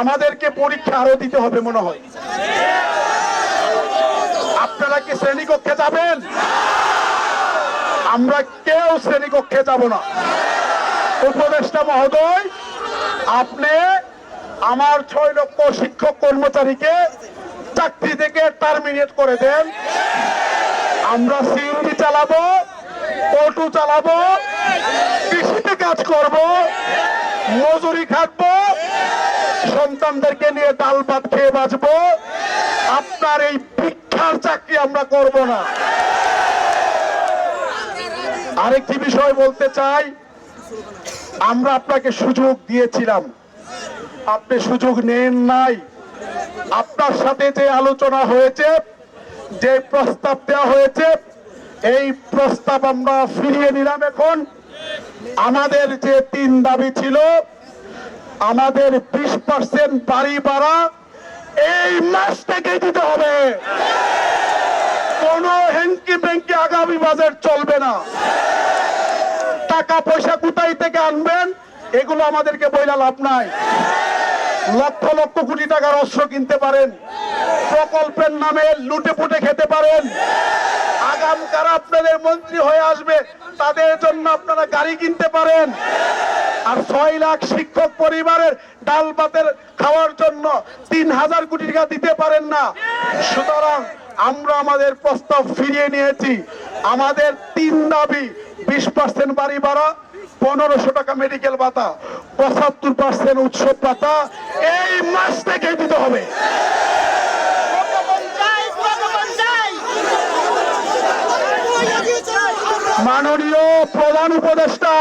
আমাদেরকে পরীক্ষা আরও দিতে হবে মনে হয়। আপনারা কি শ্রেণীকক্ষে যাবেন? আমরা কেউ শ্রেণীকক্ষে যাব না। উপদেষ্টা মহোদয়, আপনি আমার ছয় লক্ষ শিক্ষক কর্মচারীকে চাকরি থেকে টার্মিনেট করে দেন। আমরা সিএনজি চালাবো অটো চালাবো, কৃষিতে কাজ করব, মজুরি খাটবো সন্তানদেরকে নিয়ে ডাল ভাত খেয়ে বাঁচবো। আপনার এই ভিক্ষার চাকরি আমরা করব না। আরেকটি বিষয় বলতে চাই, আমরা আপনাকে সুযোগ দিয়েছিলাম। আপনি সুযোগ নেন নাই। আপনার সাথে যে আলোচনা হয়েছে, যে প্রস্তাব দেওয়া হয়েছে, এই প্রস্তাব আমরা ফিরিয়ে নিলাম এখন। আমাদের যে তিন দাবি ছিল আমাদের বিশ পার্সেন্ট বাড়ি ভাড়া এই মাস থেকে দিতে হবে। কোন হেঙ্কি বেঙ্কি আগামী বাজেট চলবে না। টাকা পয়সা কোথায় থেকে আনবেন, এগুলো আমাদেরকে বইলা লাভ নাই। লক্ষ লক্ষ কোটি টাকার অস্ত্র কিনতে পারেন। প্রকল্পের নামে লুটে পুটে খেতে পারেন। আগাম কারা আপনাদের মন্ত্রী হয়ে আসবে, তাদের জন্য আপনারা গাড়ি কিনতে পারেন। আর ছয় লাখ শিক্ষক পরিবারের ডাল ভাতের খাওয়ার জন্য তিন হাজার কোটি টাকা দিতে পারেন না। সুতরাং আমরা আমাদের প্রস্তাব ফিরিয়ে নিয়েছি। আমাদের তিন দাবি, বিশ পার্সেন্ট বাড়ি ভাড়া, পনেরোশো টাকা মেডিকেল ভাতা, পঁচাত্তর পার্সেন্ট উৎসব ভাতা, এই মাস থেকে দিতে হবে। মাননীয় প্রধান উপদেষ্টা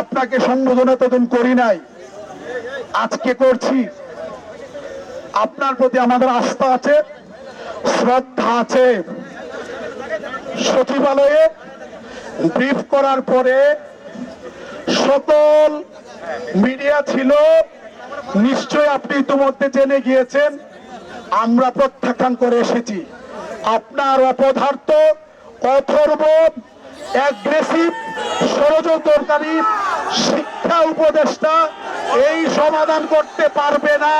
আপনাকে সম্বোধন এতদিন করি নাই, আজকে করছি। আপনার প্রতি আমাদের আস্থা আছে, শ্রদ্ধা আছে। সচিবালয়ে ব্রিফ করার পরে সকল মিডিয়া ছিল নিশ্চয় আপনি ইতিমধ্যে জেনে গিয়েছেন, আমরা প্রত্যাখ্যান করে এসেছি। আপনার অপদার্থ, অথর্ব অ্যাগ্রেসিভ ষড়যন্ত্রকারী শিক্ষা উপদেষ্টা এই সমাধান করতে পারবে না।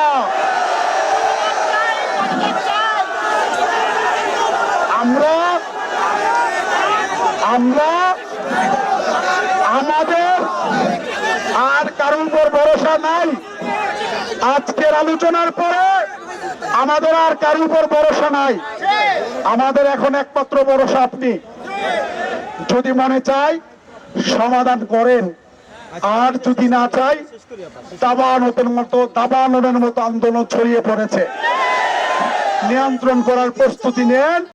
আমরা আমরা, আমাদের আর কারোর উপর ভরসা নাই। আজকের আলোচনার পরে আমাদের আর কারোর উপর ভরসা নাই। আমাদের এখন একমাত্র ভরসা আপনি। যদি মনে চাই সমাধান করেন। আর যদি না চাই দাবানোদের মতো দাবানোর মতো আন্দোলন ছড়িয়ে পড়েছে। নিয়ন্ত্রণ করার প্রস্তুতি নেন।